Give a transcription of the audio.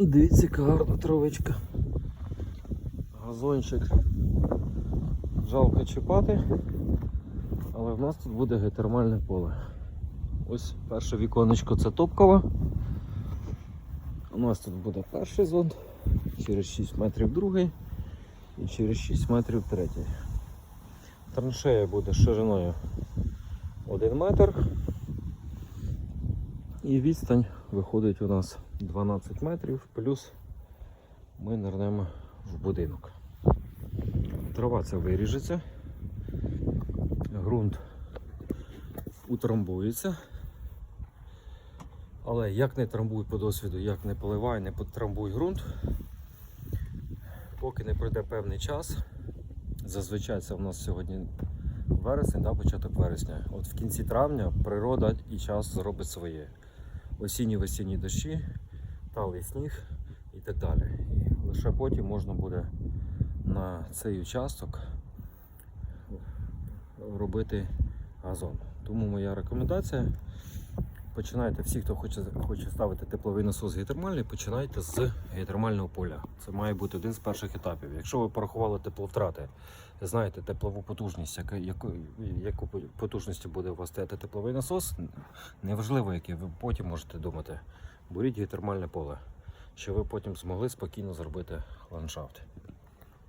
Дивіться, яка гарна травичка. Газончик. Жалко чіпати, але в нас тут буде геотермальне поле. Ось перше віконечко це топкове. У нас тут буде перший зонд, через 6 метрів другий і через 6 метрів третій. Траншея буде шириною 1 метр. І відстань виходить у нас 12 метрів, плюс ми нирнемо в будинок. Трава ця виріжеться, ґрунт утрамбується. Але як не трамбуй по досвіду, як не поливай, не потрамбуй ґрунт, поки не пройде певний час, зазвичай це в нас сьогодні вересень, да, початок вересня. От в кінці травня природа і час зробить своє. Осінні весінні дощі, талий сніг і так далі. І лише потім можна буде на цей участок робити газон. Тому моя рекомендація. Починайте, всі, хто хоче, хоче ставити тепловий насос геотермальний, починайте з геотермального поля. Це має бути один з перших етапів. Якщо ви порахували тепловтрати, знаєте теплову потужність, яку, яку потужністю буде у вас стояти тепловий насос, неважливо, який, ви потім можете думати, беріть геотермальне поле, щоб ви потім змогли спокійно зробити ландшафт.